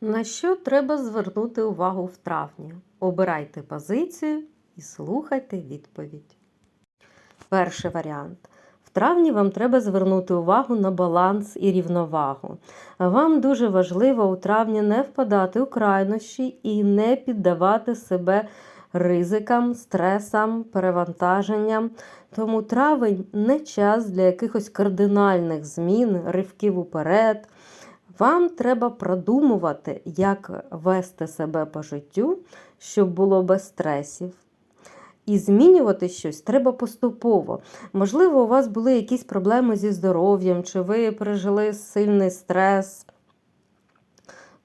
На що треба звернути увагу в травні? Обирайте позицію і слухайте відповідь. Перший варіант. В травні вам треба звернути увагу на баланс і рівновагу. Вам дуже важливо у травні не впадати у крайнощі і не піддавати себе ризикам, стресам, перевантаженням. Тому травень не час для якихось кардинальних змін, ривків уперед. Вам треба продумувати, як вести себе по життю, щоб було без стресів. І змінювати щось треба поступово. Можливо, у вас були якісь проблеми зі здоров'ям, чи ви пережили сильний стрес.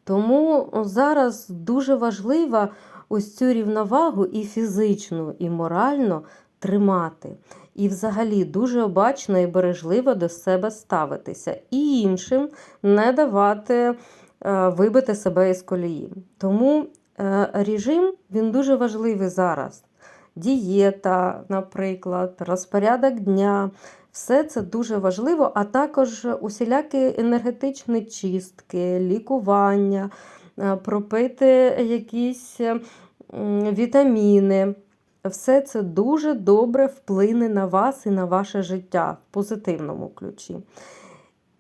Тому зараз дуже важливо ось цю рівновагу і фізичну, і морально тримати. І взагалі дуже обачно і бережливо до себе ставитися, і іншим не давати е, вибити себе із колії. Тому е, режим він дуже важливий зараз. Дієта, наприклад, розпорядок дня. Все це дуже важливо, а також усілякі енергетичні чистки, лікування, е, пропити якісь вітаміни. Все це дуже добре вплине на вас і на ваше життя в позитивному ключі.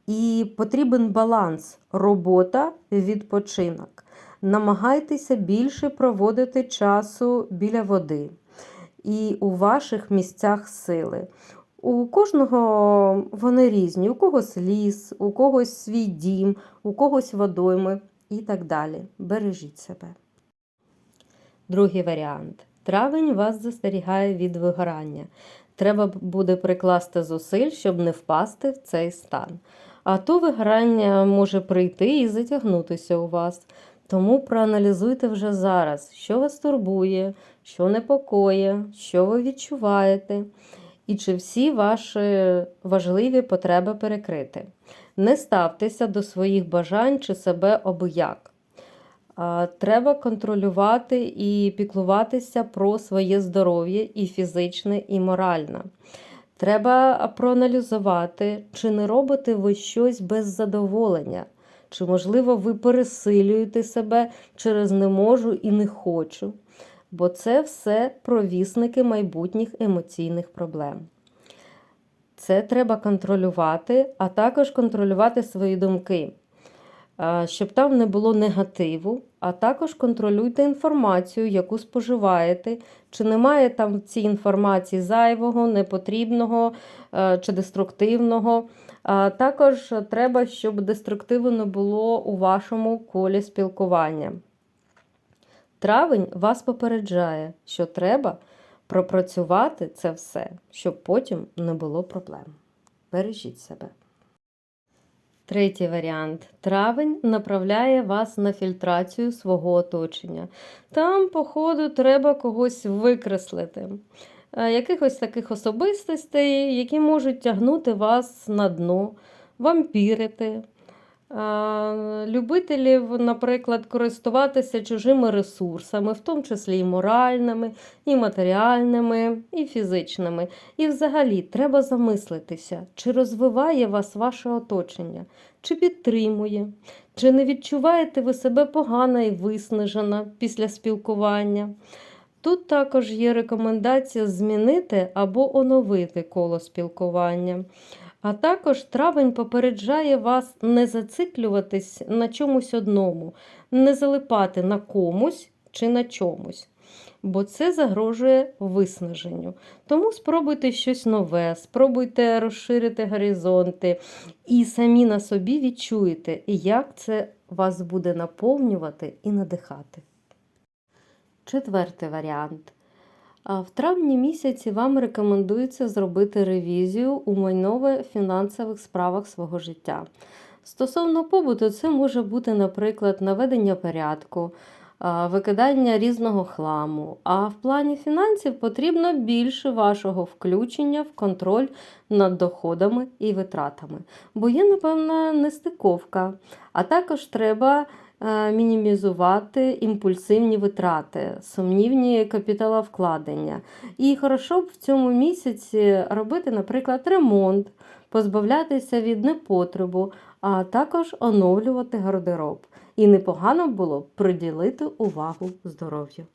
І потрібен баланс робота відпочинок. Намагайтеся більше проводити часу біля води і у ваших місцях сили. У кожного вони різні, у когось ліс, у когось свій дім, у когось водойми і так далі. Бережіть себе. Другий варіант. Травень вас застерігає від вигорання. Треба буде прикласти зусиль, щоб не впасти в цей стан. А то вигорання може прийти і затягнутися у вас. Тому проаналізуйте вже зараз, що вас турбує, що непокоє, що ви відчуваєте, і чи всі ваші важливі потреби перекрити. Не ставтеся до своїх бажань чи себе обияк. Треба контролювати і піклуватися про своє здоров'я і фізичне, і моральне. Треба проаналізувати, чи не робите ви щось без задоволення, чи, можливо, ви пересилюєте себе через не можу і не хочу. Бо це все провісники майбутніх емоційних проблем. Це треба контролювати, а також контролювати свої думки щоб там не було негативу, а також контролюйте інформацію, яку споживаєте, чи немає там в цій інформації зайвого, непотрібного е, чи деструктивного. Також треба, щоб деструктиву не було у вашому колі спілкування. Травень вас попереджає, що треба пропрацювати це все, щоб потім не було проблем. Бережіть себе. Третій варіант. Травень направляє вас на фільтрацію свого оточення. Там, походу, треба когось викреслити. Е, якихось таких особистостей, які можуть тягнути вас на дно, вампірити. Любителів, наприклад, користуватися чужими ресурсами, в тому числі і моральними, і матеріальними, і фізичними. І взагалі треба замислитися, чи розвиває вас ваше оточення, чи підтримує, чи не відчуваєте ви себе погано і виснажена після спілкування. Тут також є рекомендація змінити або оновити коло спілкування. А також травень попереджає вас не зациклюватись на чомусь одному, не залипати на комусь чи на чомусь, бо це загрожує виснаженню. Тому спробуйте щось нове, спробуйте розширити горизонти і самі на собі відчуєте, як це вас буде наповнювати і надихати. Четвертий варіант. В травні місяці вам рекомендується зробити ревізію у майново-фінансових справах свого життя. Стосовно побуту, це може бути, наприклад, наведення порядку, викидання різного хламу. А в плані фінансів потрібно більше вашого включення в контроль над доходами і витратами. Бо є, напевно, нестиковка. А також треба мінімізувати імпульсивні витрати, сумнівні капіталовкладення. І хорошо б в цьому місяці робити, наприклад, ремонт, позбавлятися від непотребу, а також оновлювати гардероб. І непогано було б приділити увагу здоров'ю.